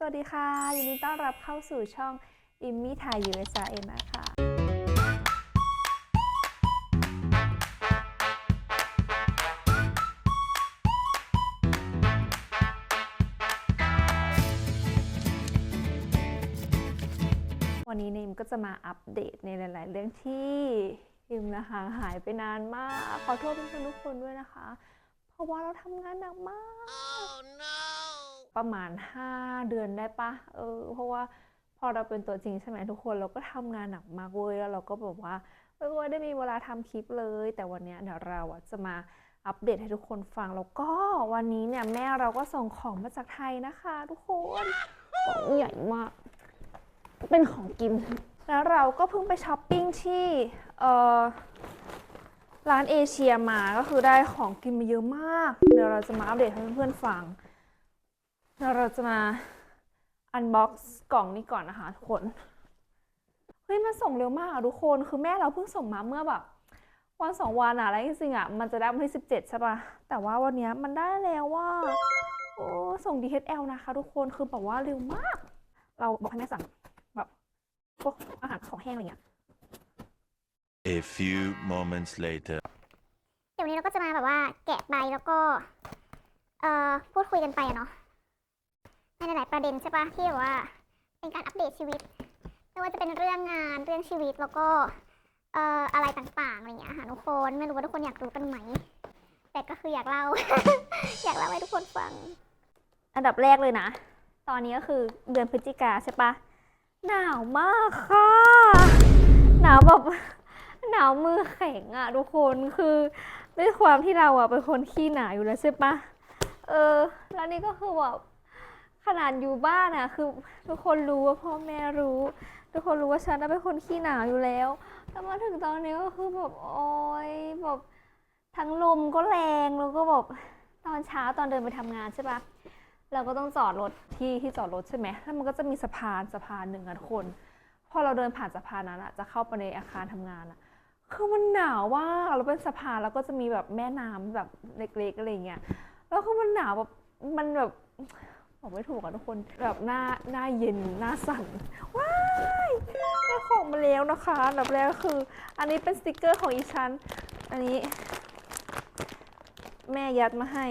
สวัสดีค่ะ ยินดีต้อนรับเข้าสู่ช่องอิมมี่ไทย USA นะคะวันนี้เนี่ยอิมก็จะมาอัปเดตในหลาย ๆ เรื่องที่อิมนะคะหายไปนานมาก ขอโทษเพื่อนๆทุกคนด้วยนะคะ เพราะว่าเราทำงานหนักมาก ประมาณ 5 เดือนได้ปะเออ เพราะว่าพอเราเป็นตัวจริงใช่ไหมทุกคนเราก็ทำงานหนักมากเว้ยแล้วเราก็แบบว่าไม่ค่อยได้มีเวลาทำคลิปเลย แต่วันนี้เดี๋ยวเราจะมาอัปเดตให้ทุกคนฟังแล้วก็วันนี้เนี่ยแม่เราก็ส่งของมาจากไทยนะคะ ทุกคนของใหญ่มากเป็นของกิน แล้วเราก็เพิ่งไปช้อปปิ้งที่ร้านเอเชียมาก็คือได้ของกินมาเยอะมาก เดี๋ยวเราจะมาอัปเดตให้เพื่อนๆฟัง เราจะมาอันบ็อกซ์กล่องนี้ก่อนนะคะทุกคน เฮ้ยมันส่งเร็วมากอะทุกคน คือแม่เราเพิ่งส่งมาเมื่อแบบวันสองวันอะแล้วจริงๆอะมันจะได้วันที่สิบเจ็ดใช่ปะแต่ว่าวันเนี้ยมันได้แล้วว่าโอ้ส่ง DHL นะคะ ทุกคนคือแบบว่าเร็วมาก เราบอกให้แม่สั่งแบบพวกอาหารของแห้งอะไรเงี้ย A few moments later. เดี๋ยววันนี้เราก็จะมาแบบว่าแกะใบแล้วก็ เอ่อพูดคุยกันไปอะเนาะ ในหลายๆประเด็นใช่ปะที่แบบว่า เป็นการอัปเดตชีวิตไม่ว่าจะเป็นเรื่องงานเรื่องชีวิตแล้วก็เอ่ออะไรต่างๆอะไรอย่างเงี้ยค่ะทุกคนไม่รู้ว่าทุกคนอยากรู้กันไหม แต่ก็คืออยากเล่า อยากเล่าให้ทุกคนฟัง อันดับแรกเลยนะ ตอนนี้ก็คือเดือนพฤศจิกาใช่ปะหนาวมากค่ะ หนาวแบบหนาวมือแข็งอะทุกคนคือด้วยความที่เราอะเป็นคนขี้หนาวอยู่แล้วใช่ปะเออ แล้วนี่ก็คือแบบ ขนาดอยู่บ้านอะคือ ทุกคนรู้ว่าพ่อแม่รู้ ทุกคนรู้ว่าฉันเป็นคนขี้หนาวอยู่แล้วแต่มาถึงตอนนี้ก็คือแบบโอ๊ยแบบทั้งลมก็แรงแล้วก็แบบตอนเช้าตอนเดินไปทำงานใช่ปะเราก็ต้องจอดรถที่ที่จอดรถใช่ไหมแล้วมันก็จะมีสะพานสะพานหนึ่งอะทุกคนพอเราเดินผ่านสะพานนั้นอะจะเข้าไปในอาคารทำงานอะคือมันหนาวว่ากแล้วเป็นสะพานแล้วก็จะมีแบบแม่น้ำแบบเล็กๆอะไรเงี้ยแล้วคือมันหนาวแบบมันแบบ บอกไม่ถูกอะทุกคนแบบหน้าหน้าเย็นหน้าสั่นว้ายได้ของมาแล้วนะคะอันดับแรกก็คือ อันนี้เป็นสติกเกอร์ของอีชันอันนี้ แม่ยัดมาให้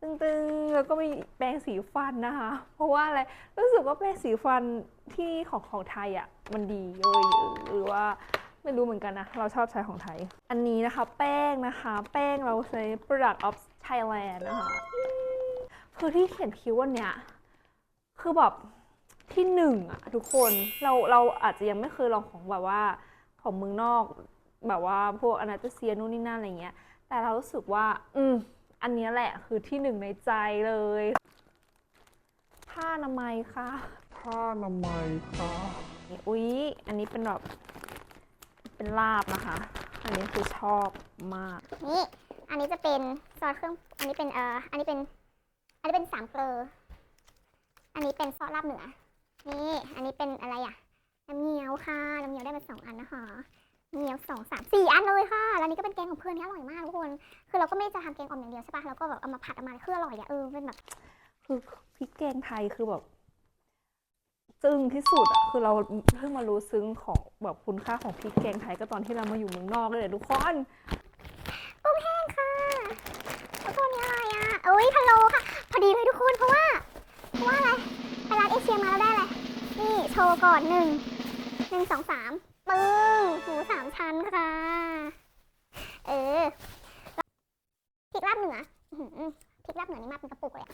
ตึงๆแล้วก็มีแปรงสีฟันนะคะ เพราะว่าอะไรรู้สึกว่าแปรงสีฟันที่ของของไทยอะมันดีเลยหรือว่าไม่รู้เหมือนกันนะ เราชอบใช้ของไทย อันนี้นะคะ แป้งนะคะ แป้งเราใช้ Product of Thailand นะคะ คือที่เขียนคิ้ววันเนี้ยคือแบบที่หนึ่งอะทุกคนเราเราอาจจะยังไม่เคยลองของแบบว่าของเมืองนอกแบบว่าพวกอนาตาเซียนู่นนี่นั่นอะไรเงี้ย แต่เรารู้สึกว่า อืมอันเนี้ยแหละคือที่หนึ่งในใจเลย ผ้าอนามัยค่ะผ้าอนามัยค่ะอุ๊ยอันนี้เป็นแบบเป็นลาบนะคะ อันนี้คือชอบมากนี่อันนี้จะเป็นซอสเครื่องอันนี้เป็นเอ่ออันนี้เป็น อันนี้เป็นสามเกลออันนี้เป็นซอสลาบเหนือ นี่ อันนี้เป็นอะไรอะ น้ำเงี้ยวค่ะ น้ำเงี้ยวได้มาสองอันนะคะน้ำเงี้ยวสองสามสี่อันเลยค่ะ แล้วนี่ก็เป็นแกงของเพื่อนที่อร่อยมากทุกคน คือเราก็ไม่ได้จะทำแกงอ่อมอย่างเดียวใช่ปะเราก็แบบเอามาผัดเอามาคืออร่อยอะเออเป็นแบบ คือพริกแกงไทยคือแบบจึ้งที่สุดอะคือเราเพิ่งมารู้ซึ้งของแบบคุณค่าของพริกแกงไทยก็ตอนที่เรามาอยู่เมืองนอกเลยทุกคนกุ้งแห้งค่ะแล้วก็นี่อะไรอะเอ้ยพะโล้ค่ะพอ ดีเลยทุกคนเพราะว่าเพราะว่าอะไรไปร้านเอเชียมาแล้วได้อะไรนี่โชว์ก่อนหนึ่งหนึ่งสองสามปึ้งหมูสามชั้นค่ะเออพริกลาบเหนือพริกลาบเหนือนี่มาเป็นกระปุกเลย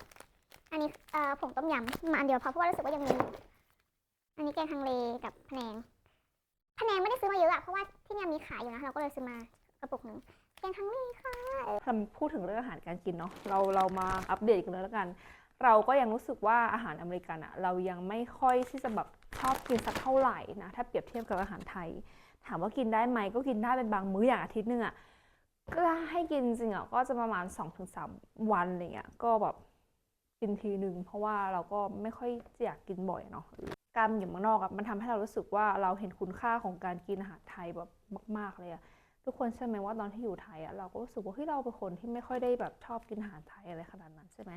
อันนี้เอ่อผงต้มยำมาอันเดียวเพราะว่ารู้สึกว่ายังมีอันนี้แกงฮังเลกับพะแนงพะแนงไม่ได้ซื้อมาเยอะอะเพราะว่าที่เนี่ยมีขายอยู่นะเราก็เลยซื้อมากระปุกหนึ่ง แกงฮังเลค่ะทำพูดถึงเรื่องอาหารการกินเนาะเราเรามาอัปเดตกันเลยแล้วกัน เราก็ยังรู้สึกว่าอาหารอเมริกันอะเรายังไม่ค่อยที่จะแบบชอบกินสักเท่าไหร่นะถ้าเปรียบเทียบกับอาหารไทย ถามว่ากินได้ไหมก็กินได้เป็นบางมื้ออย่างอาทิตย์หนึงอะก็ให้กินจริงอะก็จะประมาณ 2-3 วันอะไรเงี้ยก็แบบกินทีหนึ่งเพราะว่าเราก็ไม่ค่อยจะอยากกินบ่อยเนาะการอยู่เมืองนอกอะมันทำให้เรารู้สึกว่าเราเห็นคุณค่าของการกินอาหารไทยแบบมาก ๆเลยอะ ทุกคนใช่ไหมว่าตอนที่อยู่ไทยอะเราก็รู้สึกว่าเฮ้ยเราเป็นคนที่ไม่ค่อยได้แบบชอบกินอาหารไทยอะไรขนาดนั้นใช่ไหม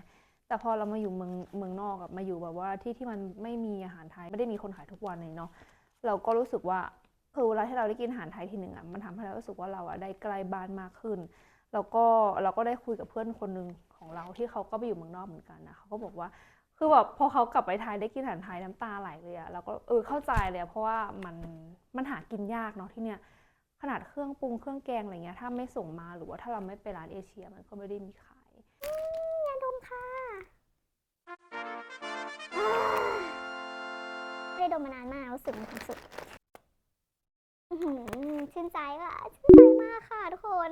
แต่พอเรามาอยู่เมืองเมืองนอกอะมาอยู่แบบว่าที่ที่มันไม่มีอาหารไทยไม่ได้มีคนขายทุกวันเลยเนาะเราก็รู้สึกว่าคือเวลาที่เราได้กินอาหารไทยทีหนึ่งอะมันทำให้เรารู้สึกว่าเราอะได้ใกล้บ้านมากขึ้น แล้วก็เราก็ได้คุยกับเพื่อนคนหนึ่งของเราที่เขาก็ไปอยู่เมืองนอกเหมือนกันนะเขาก็บอกว่าคือแบบพอเขากลับไปไทยได้กินอาหารไทยน้ำตาไหลเลยอะเราก็เออเข้าใจเลยเพราะว่ามันมันหากินยากเนาะที่เนี่ย ขนาดเครื่องปรุงเครื่องแกงอะไรเงี้ยถ้าไม่ส่งมาหรือว่าถ้าเราไม่ไปร้านเอเชียมันก็ไม่ได้มีขายยาดมค่ะไม่ได้ดมมานานมากรู้สึกมีความสุขชื่นใจค่ะชื่นใจมากค่ะทุกคน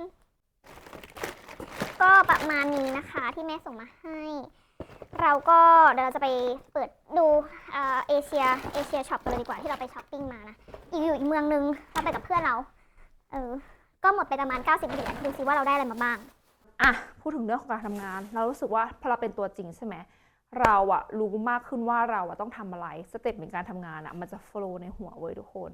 ก็ประมาณนี้นะคะที่แม่ส่งมาให้ เราก็เดี๋ยวเราจะไปเปิดดูเอเอเชียเอเชียช็อปกันเลยดีกว่าที่เราไปช้อปปิ้งมานะอีกอยู่อีกเมืองนึงเราไปกับเพื่อนเรา เออ ก็หมดไปประมาณ 90 เหรียญดูซิว่าเราได้อะไรมาบ้าง อะพูดถึงเรื่องของการทำงาน เรารู้สึกว่าพอเราเป็นตัวจริงใช่ไหมเราอะรู้มากขึ้นว่าเราอะต้องทำอะไรสเต็ปในการทำงานอะมันจะโฟล์ในหัวเว้ยทุกคน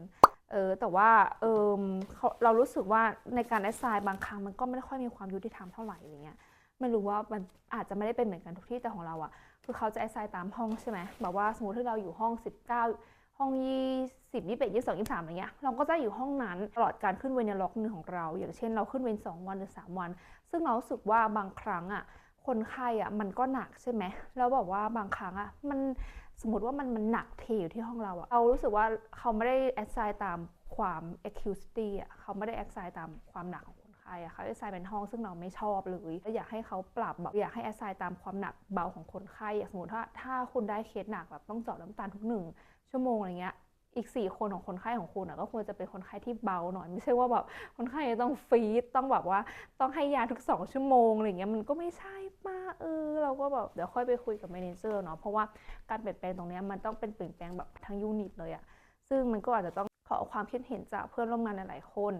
เออแต่ว่าเออเขาเรารู้สึกว่าในการแอสไซน์บางครั้งมันก็ไม่ได้ค่อยมีความยุติธรรมเท่าไหร่อะไรเงี้ยไม่รู้ว่ามันอาจจะไม่ได้เป็นเหมือนกันทุกที่แต่ของเราอะคือเขาจะแอสไซน์ตามห้องใช่ไหมแบบว่าสมมติถ้าเราอยู่ห้อง 19 ห้องยี่สิบยี่สิบเอ็ดยี่สิบสองยี่สิบสามอะไรเงี้ยเราก็จะอยู่ห้องนั้นตลอดการขึ้นเวรในล็อกหนึ่งของเรา อย่างเช่นเราขึ้นเวรสองวันหรือสามวัน ซึ่งเราสึกว่าบางครั้งอะคนไข้อะมันก็หนักใช่ไหมแล้วแบบว่าบางครั้งอะมันสมมติว่ามันมันหนักเทอยู่ที่ห้องเราอะเรารู้สึกว่าเขาไม่ได้แอดไซน์ตามความ acuity อะเขาไม่ได้แอดไซน์ตามความหนักของคนไข้อะเขาแอดไซน์เป็นห้องซึ่งเราไม่ชอบเลยแล้วอยากให้เขาปรับแบบอยากให้แอดไซน์ตามความหนักเบาของคนไข้อย่างสมมติถ้าถ้าคุณได้เคสหนักแบบต้องเจาะน้ำตาลทุกหนึ่ง ชั่วโมงอะไรเงี้ยอีก 4 คนของคนไข้ของคุณอะก็ควรจะเป็นคนไข้ที่เบาหน่อย ไม่ใช่ว่าแบบคนไข้จะต้องฟีดต้องแบบว่าต้องให้ยาทุก 2 ชั่วโมงอะไรเงี้ยมันก็ไม่ใช่ป้าเออเราก็แบบเดี๋ยวค่อยไปคุยกับแมเนเจอร์เนาะเพราะว่าการเปลี่ยนแปลงตรงเนี้ยมันต้องเป็นเปลี่ยนแปลงแบบทั้งยูนิตเลยอะซึ่งมันก็อาจจะต้องขอความคิดเห็นจากเพื่อนร่วมงานหลายๆคน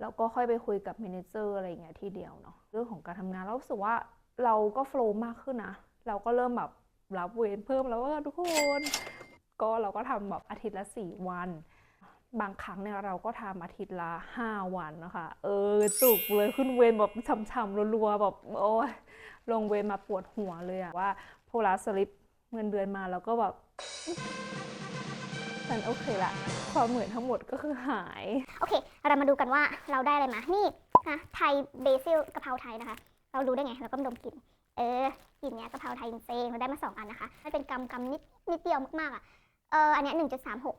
แล้วก็ค่อยไปคุยกับแมเนเจอร์อะไรเงี้ยทีเดียวเนาะเรื่องของการทำงานเราสึกว่าเราก็โฟล์มากขึ้นนะเราก็เริ่มแบบรับเวรเพิ่มแล้วว่าทุกคน ก็เราก็ทำแบบอาทิตย์ละ 4 วัน บางครั้งเนี่ยเราก็ทำอาทิตย์ละ 5 วันนะคะ เออจุกเลยขึ้นเวรแบบช้ำๆรัวๆแบบโอ้ยลงเวรมาปวดหัวเลยอะว่าโพลาสลิปเงินเดือนมาแล้วก็แบบฉันโอเคละความเหมือนทั้งหมดก็คือหาย โอเค เรามาดูกันว่าเราได้อะไรมา นี่นะไทยเบซิลกะเพราไทยนะคะ เรารู้ได้ไง เราก็ดมกลิ่น เออกลิ่นเนี้ยกะเพราไทยจริงเราได้มาสองอันนะคะ มันเป็นกำกำนิดนิดเดียวมากๆอะ เอออันเนี้หนึ่งจุดสามหก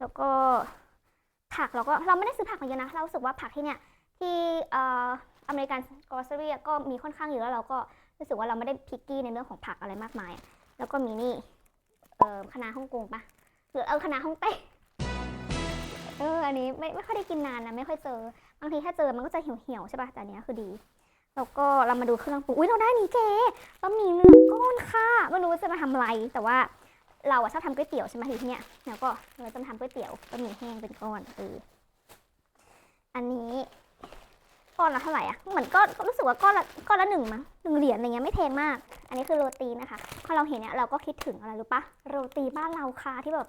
แล้วก็ผักเราก็เราไม่ได้ซื้อผักมาเยอะนะ เรารู้สึกว่าผักที่เนี่ยที่เอ่ออเมริกันกรอสเซอรี่ก็มีค่อนข้างเยอะแล้วเราก็รู้สึกว่าเราไม่ได้พิกกี้ในเรื่องของผักอะไรมากมายอะแล้วก็มีนี่เออคณะน้าฮ่องกงปะหรือเออคณะน้าฮ่องเต้เอออันนี้ไม่ไม่ค่อยได้กินนานนะไม่ค่อยเจอบางทีถ้าเจอมันก็จะเหี่ยวๆใช่ปะแต่อันเนี้ยคือดี แล้วก็เรามาดูเครื่องปรุงอุ้ยเราได้นี่เก๋บะหมี่เหลือก้อนค่ะไม่รู้จะมาทำอะไรแต่ว่า เราอะชอบทำก๋วยเตี๋ยวใช่ไหมที่เนี้ยแล้วก็เราจะมาทำก๋วยเตี๋ยวบะหมี่แห้งเป็นก้อนเอออันนี้ก้อนละเท่าไหร่อะเหมือนก้อนรู้สึกว่าก้อนละก้อนละหนึ่งมั้งหนึ่งเหรียญอะไรเงี้ยไม่แพงมาก อันนี้คือโรตีนะคะพอเราเห็นเนี่ยเราก็คิดถึงอะไรรู้ปะโรตีบ้านเราค่ะที่แบบ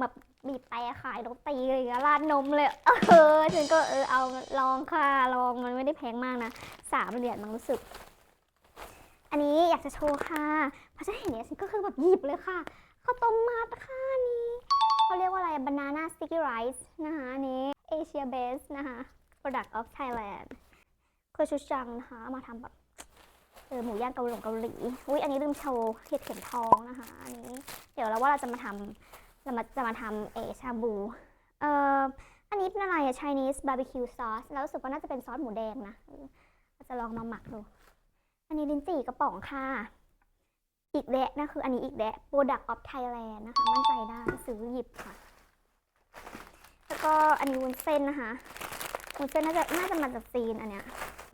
แบบบีบไปะขายโรตีอะไรอย่างเงี้ยราดนมเลยเออฉันก็เออเอาลองค่ะลองมันไม่ได้แพงมากนะสามเหรียญมั้งรู้สึก อันนี้อยากจะโชว์ค่ะพอฉันเห็นเนี่ยฉันก็คือแบบหยิบเลยค่ะ ข้าวต้มมัดค่ะนี้เขาเรียกว่าอะไร banana sticky rice นะคะอันนี้ Asia base นะคะ product of Thailand โคชูจังนะคะ มาทำแบบเออหมูย่างเกาหลงเกาหลีอุ้ยอันนี้ลืมโชว์เห็ดเข็มทองนะคะอันนี้ เดี๋ยวเราว่าเราจะมาทำเรามาจะมาทำเอชาบูเอ่ออันนี้เป็นอะไรอะ Chinese barbecue sauce แล้วรู้สึกว่าน่าจะเป็นซอสหมูแดงนะเออเราจะลองมาหมักดู อันนี้ลิ้นจี่กระป๋องค่ะ อีกแดะนะคืออันนี้อีกแดะ product of Thailand นะคะ มั่นใจได้ซื้อหยิบค่ะ แล้วก็อันนี้วุ้นเส้นนะคะวุ้นเส้นน่าจะน่าจะมาจากจีนอันเนี้ย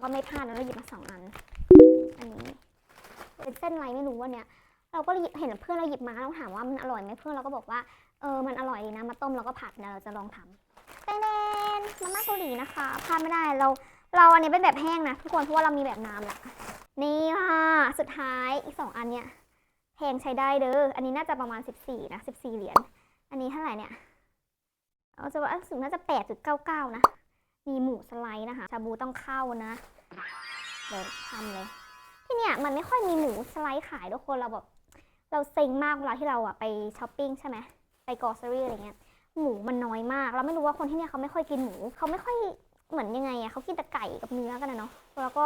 ก็ไม่พลาดนะเราหยิบมาสองอัน อันนี้เป็นเส้นอะไรไม่รู้ว่าเนี่ยเราก็เห็นเพื่อนเราหยิบมาเราถามว่ามันอร่อยไหมเพื่อนเราก็บอกว่าเออมันอร่อยดีนะมาต้มแล้วก็ผัดเดี๋ยวเราจะลองทำเต้นๆมาม่าเกาหลีนะคะพลาดไม่ได้เราเราอันนี้เป็นแบบแห้งนะทุกคนเพราะว่าเรามีแบบน้ำแหละนี่ค่ะสุดท้ายอีกสองอันเนี่ย แพงใช้ได้เด้อ อันนี้น่าจะประมาณ 14 นะ 14 เหรียญ อันนี้เท่าไหร่เนี่ย เอาจะว่าสูงน่าจะ 8.99 นะ มีหมูสไลด์นะคะ ชาบูต้องเข้านะ เดี๋ยวทำเลย ที่เนี่ยมันไม่ค่อยมีหมูสไลด์ขายทุกคน เราแบบ เราเซ็งมากเวลาที่เราอะไปช้อปปิ้งใช่ไหม ไปกอสซี่อะไรเงี้ย หมูมันน้อยมาก เราไม่รู้ว่าคนที่เนี่ยเขาไม่ค่อยกินหมู เขาไม่ค่อยเหมือนยังไงอะเขากินแต่ไก่กับเนื้อกันนะเนาะ แล้วก็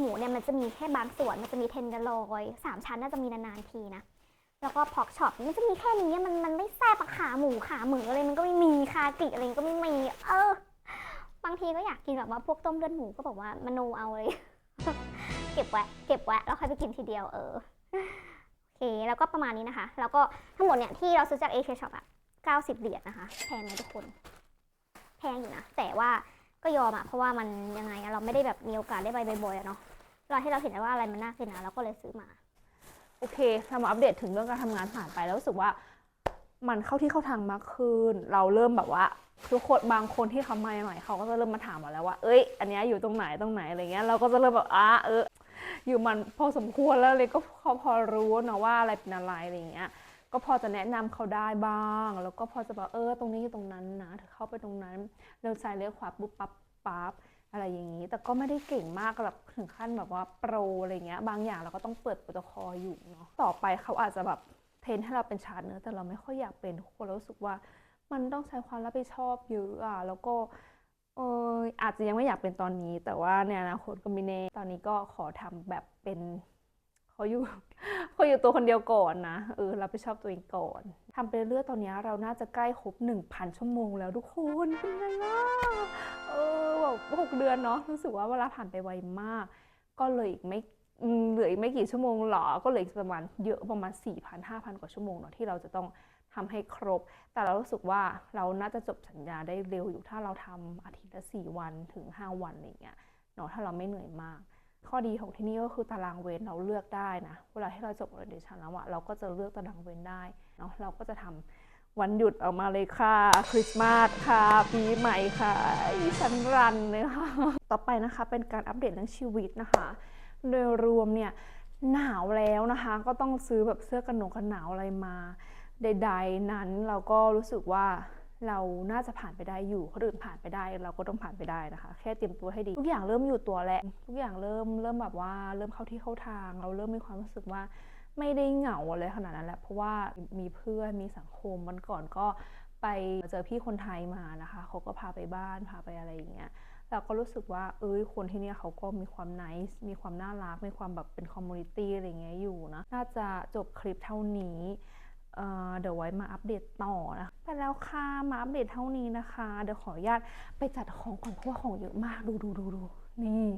หมูเนี่ยมันจะมีแค่บางส่วน มันจะมีเทนเดอร์ลอยสามชั้นน่าจะมีนานๆทีนะ แล้วก็พอกช็อปมันจะมีแค่นี้มันมันไม่แซ่บอะขาหมูขาหมูอะไรมันก็ไม่มีคากิอะไรก็ไม่มี เออ บางทีก็อยากกินแบบว่าพวกต้มเลือดหมูก็บอกว่ามโนเอาเลย เก็บไว้เก็บไว้แล้วค่อยไปกินทีเดียวเออโอเคแล้วก็ประมาณนี้นะคะ แล้วก็ทั้งหมดเนี่ยที่เราซื้อจากเอเชียช็อปอะ90เหรียญนะคะแพงไหมทุกคน แพงอยู่นะแต่ว่าก็ยอมอะเพราะว่ามันยังไงเราไม่ได้แบบมีโอกาสได้ไปบ่อยๆเนาะ เราที่เราเห็นว่าอะไรมันน่ากินนะเราก็เลยซื้อมา โอเคเรามาอัปเดตถึงเรื่องการทำงานผ่านไปแล้วรู้สึกว่า มันเข้าที่เข้าทางมากขึ้น เราเริ่มแบบว่าทุกคนบางคนที่เขามาใหม่เขาก็จะเริ่มมาถามเราแล้วว่า เอ้ย อันเนี้ยอยู่ตรงไหนตรงไหนอะไรเงี้ย เราก็จะเริ่มแบบอะเออ อยู่มันพอสมควรแล้วเลยก็พอพอรู้เนาะว่าอะไรเป็นอะไรอะไรเงี้ย ก็พอจะแนะนำเขาได้บ้าง แล้วก็พอจะบอกเออ ตรงนี้ตรงนั้นนะเธอเข้าไปตรงนั้นเลี้ยวซ้ายเลี้ยวขวาปุ๊บปั๊บปั๊บ อะไรอย่างนี้ แต่ก็ไม่ได้เก่งมากแบบถึงขั้นแบบว่าโปรอะไรเงี้ย บางอย่างเราก็ต้องเปิดโปรโตคอลอยู่เนาะ ต่อไปเขาอาจจะแบบเทรนให้เราเป็นชาร์เนื้อแต่เราไม่ค่อยอยากเป็นทุกคนเรารู้สึกว่า มันต้องใช้ความรับผิดชอบเยอะอะแล้วก็เอออาจจะยังไม่อยากเป็นตอนนี้ แต่ว่าในอนาคตก็ม่แน่ตอนนี้ก็ขอทำแบบเป็นเขาอยู่เขาอยู่ตัวคนเดียวก่อนนะเออรับผิดชอบตัวเองก่อน ทำไปเรื่อยตอนนี้เราน่าจะใกล้ครบ 1,000 ชั่วโมงแล้วทุกคนเป็นไงล่ะเออแบบหกเดือนเนาะรู้สึกว่าเวลาผ่านไปไวมาก ก็เลยอีกไม่เหลืออีกไม่กี่ชั่วโมงหรอ ก็เหลืออีกประมาณเยอะประมาณ 4,000 5,000 กว่าชั่วโมงเนาะที่เราจะต้องทำให้ครบ แต่เรารู้สึกว่าเราน่าจะจบสัญญาได้เร็วอยู่ถ้าเราทำอาทิตย์ละ 4 วันถึง 5 วันอะไรเงี้ยเนาะถ้าเราไม่เหนื่อยมาก ข้อดีของที่นี่ก็คือตารางเวรเราเลือกได้นะ เวลาที่เราจบ orientation แล้วอะเราก็จะเลือกตารางเวรได้เนาะเราก็จะทำวันหยุดออกมาเลยค่ะ คริสต์มาสค่ะ ปีใหม่ค่ะฉันรันเลยค่ะ ต่อไปนะคะเป็นการอัปเดตเรื่องชีวิตนะคะ โดยรวมเนี่ยหนาวแล้วนะคะ ก็ต้องซื้อแบบเสื้อกันหนงกันหนาวอะไรมา ใด ๆ นั้นเราก็รู้สึกว่า เราน่าจะผ่านไปได้อยู่คนอื่นผ่านไปได้ เราก็ต้องผ่านไปได้นะคะ แค่เตรียมตัวให้ดี ทุกอย่างเริ่มอยู่ตัวแล้วทุกอย่างเริ่มเริ่มแบบว่าเริ่มเข้าที่เข้าทาง เราเริ่มมีความรู้สึกว่าไม่ได้เหงาอะไรขนาดนั้นแหละเพราะว่ามีเพื่อนมีสังคมวันก่อนก็ไปเจอพี่คนไทยมานะคะเขาก็พาไปบ้านพาไปอะไรอย่างเงี้ยเราก็รู้สึกว่าเอ้ยคนที่เนี่ยเขาก็มีความน c e มีความน่ารักมีความแบบเป็นคอมมูนิตี้อะไรเงี้ยอยู่นะน่าจะจบคลิปเท่านี้ เดี๋ยวไว้มาอัปเดตต่อนะไปแล้วค่ะมาอัปเดตเท่านี้นะคะ เดี๋ยวขออนุญาตไปจัดของก่อนเพราะว่าของเยอะมากดูดูดูดูนี่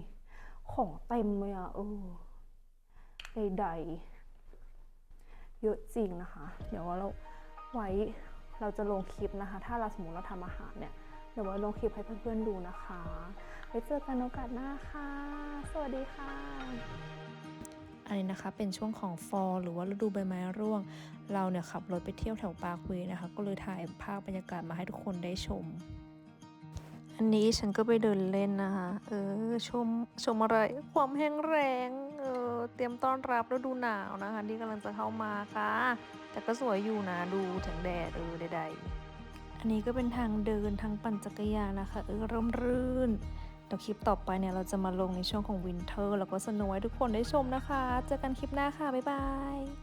ของเต็มเลยอะเออใดๆเยอะจริงนะคะ เดี๋ยวเราไว้เราจะลงคลิปนะคะ ถ้าเราสมมติเราทำอาหารเนี่ยเดี๋ยวไว้ลงคลิปให้เพื่อนๆดูนะคะไว้เจอกันโอกาสหน้าค่ะ สวัสดีค่ะ อันนี้นะคะเป็นช่วงของฟอลหรือว่าฤดูใบไม้ร่วง เราเนี่ยขับรถไปเที่ยวแถวปาควย์นะคะ ก็เลยถ่ายภาพบรรยากาศมาให้ทุกคนได้ชม อันนี้ฉันก็ไปเดินเล่นนะคะ เออชมชมอะไร ความแห้งแรงเออเตรียมต้อนรับฤดูหนาวนะคะ ที่กำลังจะเข้ามาค่ะ แต่ก็สวยอยู่นะดูแสงแดดเออใดๆอันนี้ก็เป็นทางเดินทางปั่นจักรยานนะคะ เออร่มรื่น ดี๋ยวคลิปต่อไปเนี่ยเราจะมาลงในช่วงของวินเทอร์แล้วก็สโนว์ให้ทุกคนได้ชมนะคะ เจอกันคลิปหน้าค่ะ บ๊ายบาย